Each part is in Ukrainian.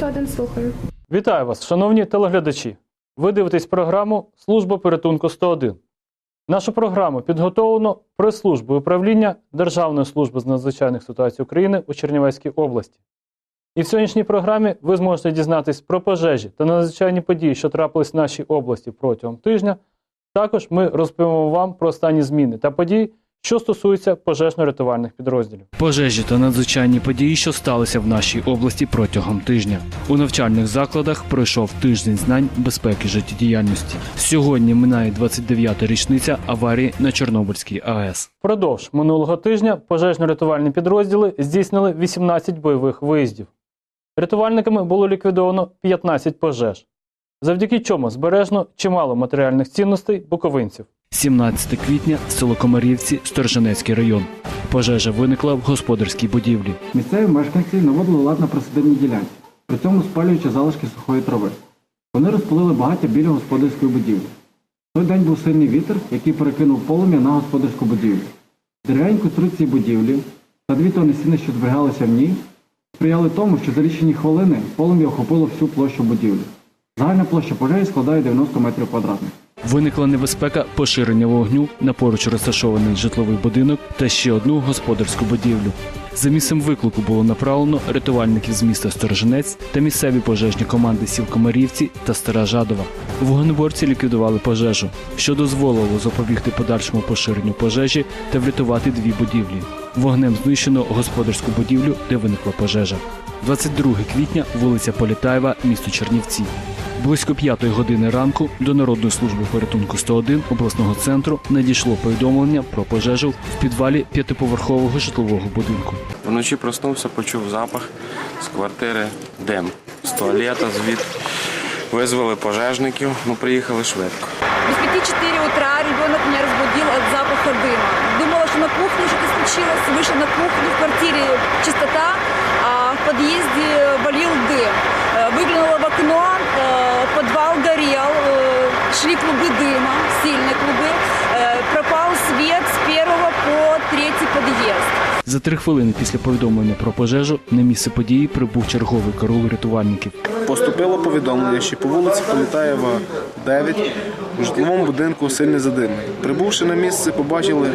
Служба 101 слухаю. Вітаю вас, шановні телеглядачі. Ви дивитесь програму Служба порятунку 101. Нашу програму підготовлено прес-службою управління Державної служби з надзвичайних ситуацій України у Чернівецькій області. І в сьогоднішній програмі ви зможете дізнатись про пожежі та надзвичайні події, що трапились в нашій області протягом тижня. Також ми розповімо вам про останні зміни та події, що стосуються пожежно-рятувальних підрозділів. Пожежі та надзвичайні події, що сталися в нашій області протягом тижня. У навчальних закладах пройшов тиждень знань безпеки життєдіяльності. Сьогодні минає 29-та річниця аварії на Чорнобильській АЕС. Продовж минулого тижня пожежно-рятувальні підрозділи здійснили 18 бойових виїздів. Рятувальниками було ліквідовано 15 пожеж, завдяки чому збережено чимало матеріальних цінностей буковинців. 17 квітня, село Комарівці, Сторженецький район. Пожежа виникла в господарській будівлі. Місцеві мешканці наводили лад на присадибній ділянці, при цьому спалюючи залишки сухої трави. Вони розпалили багаття біля господарської будівлі. Той день був сильний вітер, який перекинув полум'я на господарську будівлю. Дерев'яні конструкції будівлі та дві тонни сіни, що зберігалися в ній, сприяли тому, що за лічені хвилини полум'я охопило всю площу будівлі. Загальна площа пожежі складає 90 метрів квадратних. Виникла небезпека поширення вогню на поруч розташований житловий будинок та ще одну господарську будівлю. За місцем виклику було направлено рятувальників з міста Сторожинець та місцеві пожежні команди сіл Комарівці та Стара Жадова. Вогнеборці ліквідували пожежу, що дозволило запобігти подальшому поширенню пожежі та врятувати дві будівлі. Вогнем знищено господарську будівлю, де виникла пожежа. 22 квітня, вулиця Політаєва, місто Чернівці. Близько п'ятої години ранку до Народної служби порятунку 101 обласного центру надійшло повідомлення про пожежу в підвалі п'ятиповерхового житлового будинку. Вночі проснувся, почув запах з квартири дим. З туалета, звід. Визвали пожежників, ну приїхали швидко. Без 5-4 утра ребенок меня разбудил от запаха дыма. За три хвилини після повідомлення про пожежу на місце події прибув черговий караул рятувальників. Поступило повідомлення, що по вулиці Політаєва 9 у житловому будинку сильне задимлення. Прибувши на місце, побачили,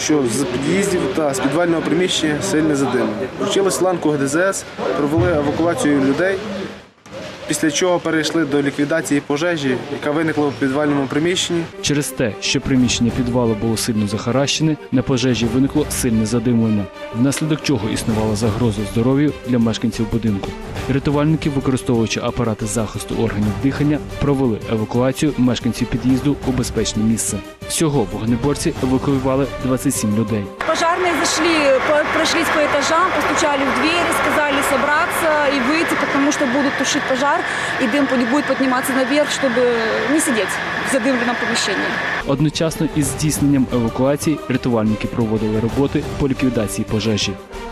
що з під'їздів та з підвального приміщення сильне задимлення. Включили сланку ГДЗС, провели евакуацію людей, після чого перейшли до ліквідації пожежі, яка виникла в підвальному приміщенні. Через те, що приміщення підвалу було сильно захаращене, на пожежі виникло сильне задимлення, внаслідок чого існувала загроза здоров'ю для мешканців будинку. Рятувальники, використовуючи апарати захисту органів дихання, провели евакуацію мешканців під'їзду у безпечне місце. Всього вогнеборці евакуювали 27 людей. Пожарные зашли, по- прошлись по этажам, постучали в двери, сказали собраться и выйти, потому что будут тушить пожар, и дым не будет подниматься наверх, чтобы не сидеть в задымленном помещении. Одночасно із здійсненням евакуації рятувальники проводили роботи по ліквідації пожежі.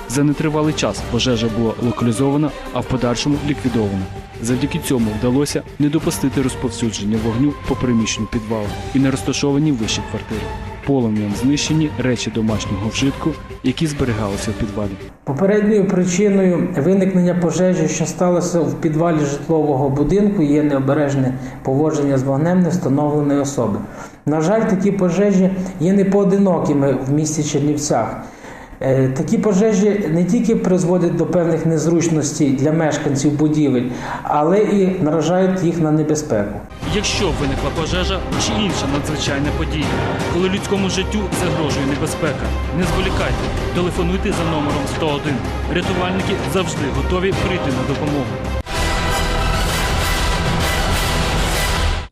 За нетривалий час пожежа була локалізована, а в подальшому ліквідована. Завдяки цьому вдалося не допустити розповсюдження вогню по приміщенню підвалу і на розташовані вищі квартири. Полум'ям знищені речі домашнього вжитку, які зберігалися в підвалі. Попередньою причиною виникнення пожежі, що сталося в підвалі житлового будинку, є необережне поводження з вогнем невстановленої особи. На жаль, такі пожежі є не поодинокими в місті Чернівцях. Е, Такі пожежі не тільки призводять до певних незручностей для мешканців будівель, але і наражають їх на небезпеку. Якщо виникла пожежа чи інша надзвичайна подія, коли людському життю загрожує небезпека, не зволікайте, телефонуйте за номером 101. Рятувальники завжди готові прийти на допомогу.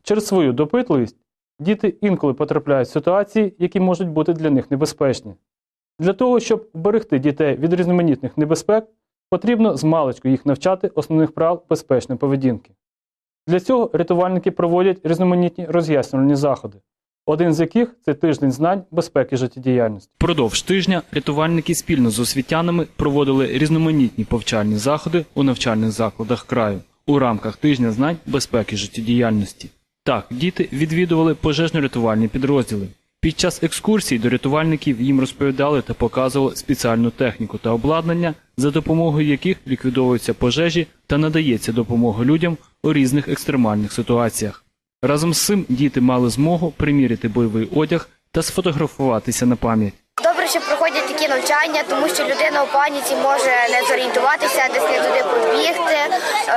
Через свою допитливість діти інколи потрапляють в ситуації, які можуть бути для них небезпечні. Для того, щоб вберегти дітей від різноманітних небезпек, потрібно з маличку їх навчати основних правил безпечної поведінки. Для цього рятувальники проводять різноманітні роз'яснювальні заходи, один з яких це тиждень знань безпеки життєдіяльності. Продовж тижня рятувальники спільно з освітянами проводили різноманітні повчальні заходи у навчальних закладах краю у рамках тижня знань безпеки життєдіяльності. Так, діти відвідували пожежно-рятувальні підрозділи. Під час екскурсій до рятувальників їм розповідали та показували спеціальну техніку та обладнання за допомогою яких ліквідовуються пожежі та надається допомога людям у різних екстремальних ситуаціях. Разом з цим діти мали змогу приміряти бойовий одяг та сфотографуватися на пам'ять. Добре, що проходять такі навчання, тому що людина у паніці може не зорієнтуватися, десь не туди побігти. Е,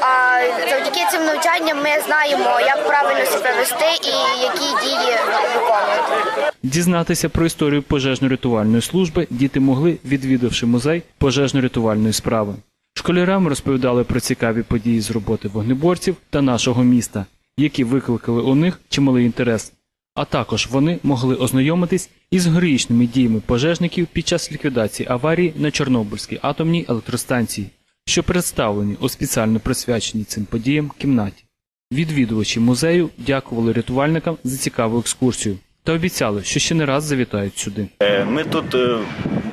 А завдяки цим навчанням ми знаємо, як правильно себе вести і які дії виконувати. Дізнатися про історію пожежно-рятувальної служби діти могли, відвідавши музей пожежно-рятувальної справи. Школярам розповідали про цікаві події з роботи вогнеборців та нашого міста, які викликали у них чималий інтерес. А також вони могли ознайомитись із героїчними діями пожежників під час ліквідації аварії на Чорнобильській атомній електростанції, що представлені у спеціально присвяченій цим подіям кімнаті. Відвідувачі музею дякували рятувальникам за цікаву екскурсію та обіцяли, що ще не раз завітають сюди. Е, Ми тут е,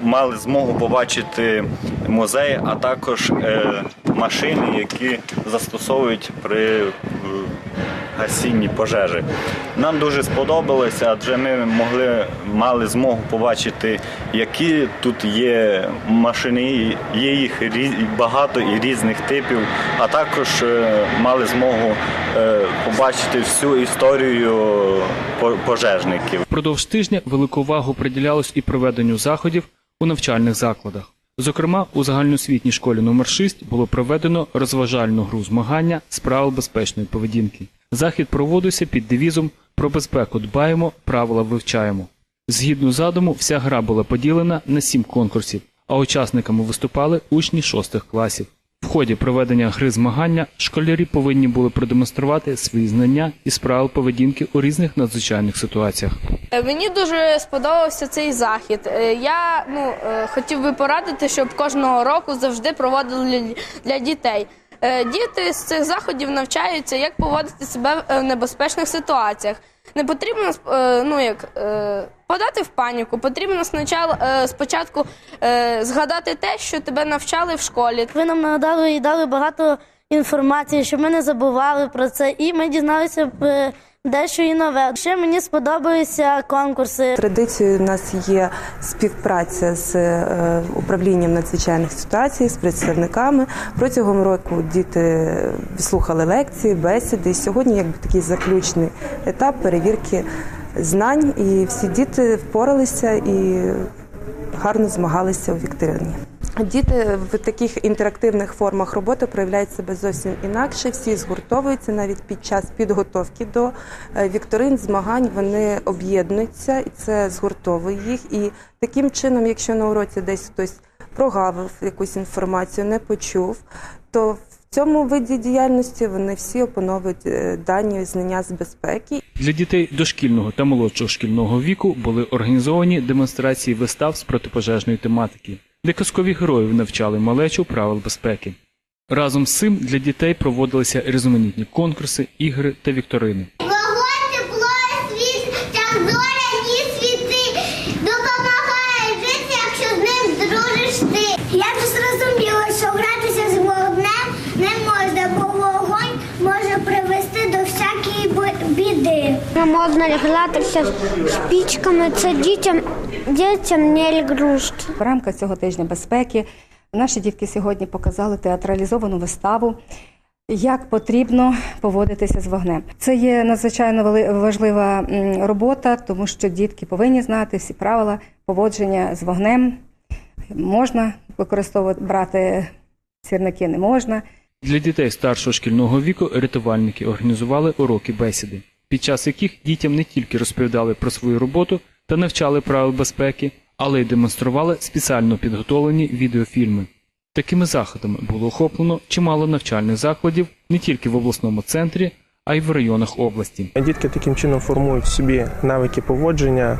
мали змогу побачити музей, а також е, машини, які застосовують при е, гасінні пожежі. Нам дуже сподобалося, адже ми могли мали змогу побачити, які тут є машини, є їх багато і різних типів, а також е, мали змогу побачити всю історію по- пожежників. Впродовж тижня велику увагу приділялось і проведенню заходів у навчальних закладах. Зокрема, у загальноосвітній школі номер 6 було проведено розважальну гру змагання з правил безпечної поведінки. Захід проводився під девізом Про безпеку дбаємо, правила вивчаємо. Згідно задуму, вся гра була поділена на сім конкурсів, а учасниками виступали учні шостих класів. В ході проведення гри змагання школярі повинні були продемонструвати свої знання із правил поведінки у різних надзвичайних ситуаціях. Е, Мені дуже сподобався цей захід. Е, Я ну, е, хотів би порадити, щоб кожного року завжди проводили для- дітей. Діти з цих заходів навчаються, як поводити себе в небезпечних ситуаціях. Не потрібно ну, як, е, подати в паніку, потрібно спочатку, спочатку е, згадати те, що тебе навчали в школі. Ви нам надали і дали багато інформації, щоб ми не забували про це, і ми дізналися е, дещо і нове. Ще мені сподобалися конкурси. Традицією в нас є співпраця з е, управлінням надзвичайних ситуацій, з представниками. Протягом року діти слухали лекції, бесіди. І сьогодні якби такий заключний етап перевірки знань. І всі діти впоралися і гарно змагалися у вікторині. Діти в таких інтерактивних формах роботи проявляють себе зовсім інакше. Всі згуртовуються навіть під час підготовки до е, вікторин, змагань. Вони об'єднуються, і це згуртовує їх. І таким чином, якщо на уроці десь хтось прогавив якусь інформацію, не почув, то в цьому виді діяльності вони всі опановують е, дані знання з безпеки Для дітей дошкільного та молодшого шкільного віку були організовані демонстрації вистав з протипожежної тематики, де казкові героїв навчали малечу правил безпеки. Разом з цим для дітей проводилися різноманітні конкурси, ігри та вікторини. Вогонь, тепло, світ, ця зоряні світи допомагає жити, якщо з ним дружиш ти. Я ж зрозуміла, що гратися з вогнем не можна, бо вогонь може привести до всякої бо- біди. Не можна гратися з пічками, це дітям, дітям не ігрушки. В рамках цього тижня безпеки наші дітки сьогодні показали театралізовану виставу. Як потрібно поводитися з вогнем, це є надзвичайно важлива робота, тому що дітки повинні знати всі правила поводження з вогнем. Можна використовувати брати сірники, не можна. Для дітей старшого шкільного віку рятувальники організували уроки бесіди, під час яких дітям не тільки розповідали про свою роботу та навчали правил безпеки, але й демонстрували спеціально підготовлені відеофільми. Такими заходами було охоплено чимало навчальних закладів не тільки в обласному центрі, а й в районах області. Дітки таким чином формують в собі навики поводження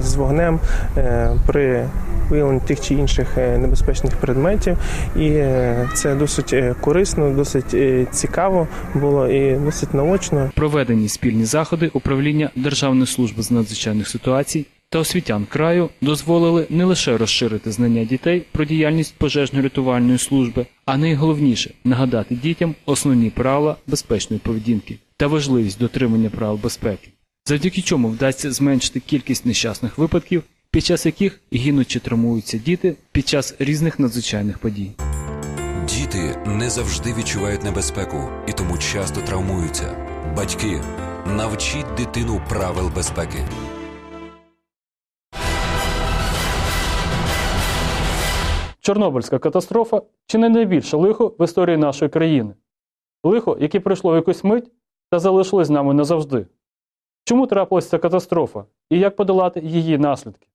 з вогнем е, при виявленні тих чи інших е, небезпечних предметів. І е, це досить корисно, досить цікаво було і досить наочно. Проведені спільні заходи управління Державної служби з надзвичайних ситуацій та освітян краю дозволили не лише розширити знання дітей про діяльність пожежно-рятувальної служби, а найголовніше нагадати дітям основні правила безпечної поведінки та важливість дотримання правил безпеки, завдяки чому вдасться зменшити кількість нещасних випадків під час яких гинуть чи травмуються діти під час різних надзвичайних подій. Діти не завжди відчувають небезпеку і тому часто травмуються. Батьки, навчіть дитину правил безпеки. Чорнобильська катастрофа чи не найбільше лихо в історії нашої країни. Лихо, яке прийшло в якусь мить та залишилось з нами назавжди. Чому трапилася ця катастрофа і як подолати її наслідки?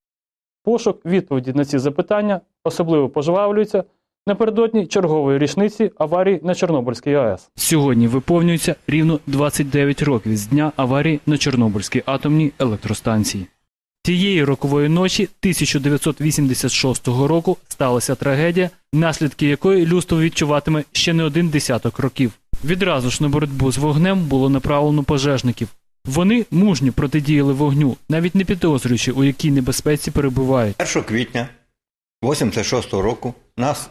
Пошук відповіді на ці запитання особливо пожвавлюється напередодні чергової річниці аварії на Чорнобильській АЕС. Сьогодні виповнюється рівно 29 років з дня аварії на Чорнобильській атомній електростанції. Тієї рокової ночі 1986 року сталася трагедія, наслідки якої людство відчуватиме ще не один десяток років. Відразу ж на боротьбу з вогнем було направлено пожежників. Вони мужньо протидіяли вогню, навіть не підозрюючи, у якій небезпеці перебувають. 1 квітня 86 року нас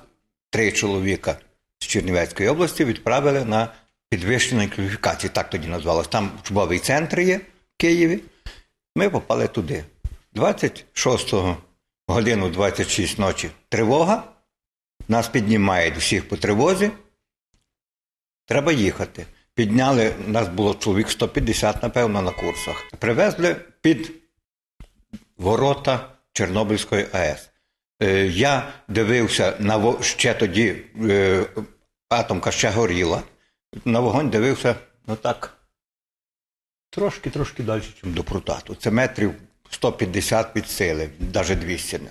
три чоловіка з Чернівецької області відправили на підвищення кваліфікації, так тоді назвалось. Там учбовий центр є в Києві. Ми попали туди. 26 годину 26 ночі тривога. Нас піднімають всіх по тривозі. Треба їхати. Підняли, нас було чоловік 150, напевно, на курсах. Привезли під ворота Чорнобильської АЕС. Е, Я дивився на ще тоді е, атомка ще горіла. На вогонь дивився, ну так, трошки-трошки далі, ніж до прутату. Це метрів 150 від сили, навіть 200 не.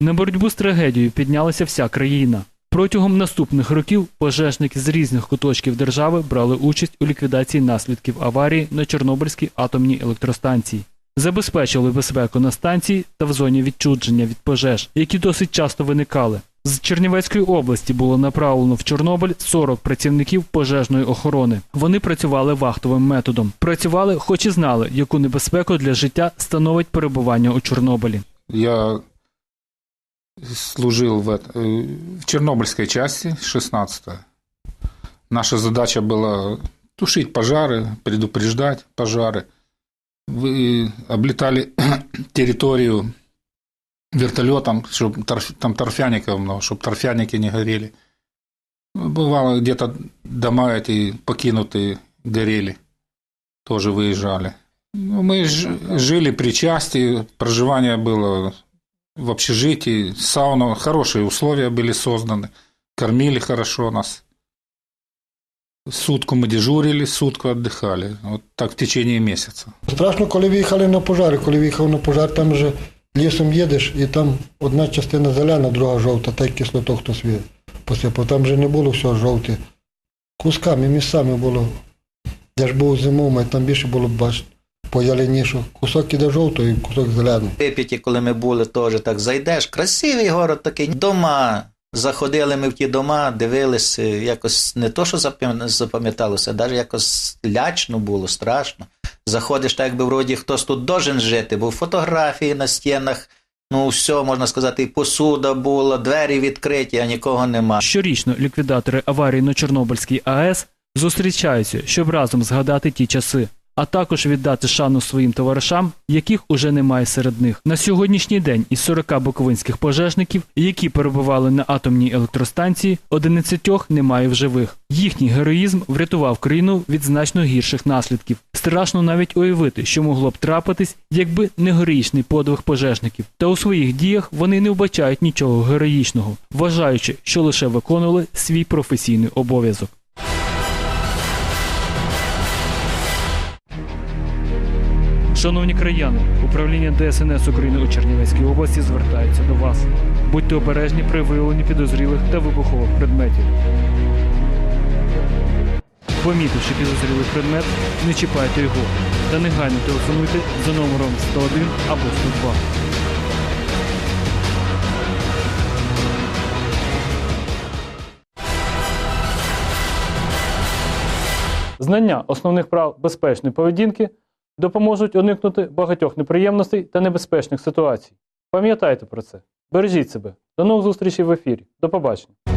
На боротьбу з трагедією піднялася вся країна. Протягом наступних років пожежники з різних куточків держави брали участь у ліквідації наслідків аварії на Чорнобильській атомній електростанції. Забезпечили безпеку на станції та в зоні відчудження від пожеж, які досить часто виникали. З Чернівецької області було направлено в Чорнобиль 40 працівників пожежної охорони. Вони працювали вахтовим методом. Працювали, хоч і знали, яку небезпеку для життя становить перебування у Чорнобилі. Я служил в, эт- э, в Чернобыльской части, 16-я. Наша задача была тушить пожары, предупреждать пожары. Вы облетали территорию вертолетом, чтобы там торфяников много, чтобы торфяники не горели. Ну, Бывало, где-то дома эти покинутые горели, тоже выезжали. Ну, мы ж- жили при части, проживание было в общежитии, сауна, хорошие условия были созданы, кормили хорошо нас. Сутку мы дежурили, сутку отдыхали. Вот так в течение месяца. Страшно, коли виїхали на пожари. Коли виїхав на пожар, там вже лісом їдеш, і там одна частина зелена, друга жовта, та й кислоток хтось ві- посипав. Там вже не було все жовте. Кусками, місцями було. Я ж був зимовий, там більше було бач, по. Кусок іде жовтий, кусок зелений. Прип'яті, коли ми були, теж так зайдеш. Красивий город такий. Дома. Заходили ми в ті дома, дивилися, якось не то, що запам- запам'яталося, навіть якось лячно було, страшно. Заходиш, так якби вроді хтось тут должен жити, бо фотографії на стінах, ну все, можна сказати, і посуда була, двері відкриті, а нікого нема. Щорічно ліквідатори аварії на Чорнобильській АЕС зустрічаються, щоб разом згадати ті часи, а також віддати шану своїм товаришам, яких уже немає серед них. На сьогоднішній день із 40 буковинських пожежників, які перебували на атомній електростанції, 11 немає в живих. Їхній героїзм врятував країну від значно гірших наслідків. Страшно навіть уявити, що могло б трапитись, якби не героїчний подвиг пожежників. Та у своїх діях вони не вбачають нічого героїчного, вважаючи, що лише виконували свій професійний обов'язок. Шановні краяни, управління DSNS України у Чернівецькій області звертається до вас. Будьте обережні при виявленні підозрілих та вибухових предметів. Помітивши підозрілий предмет, не чіпайте його та негайно телефонуйте за номером 101 або 102. Знання основних прав безпечної поведінки допоможуть уникнути багатьох неприємностей та небезпечних ситуацій. Пам'ятайте про це. Бережіть себе. До нових зустрічей в ефірі. До побачення.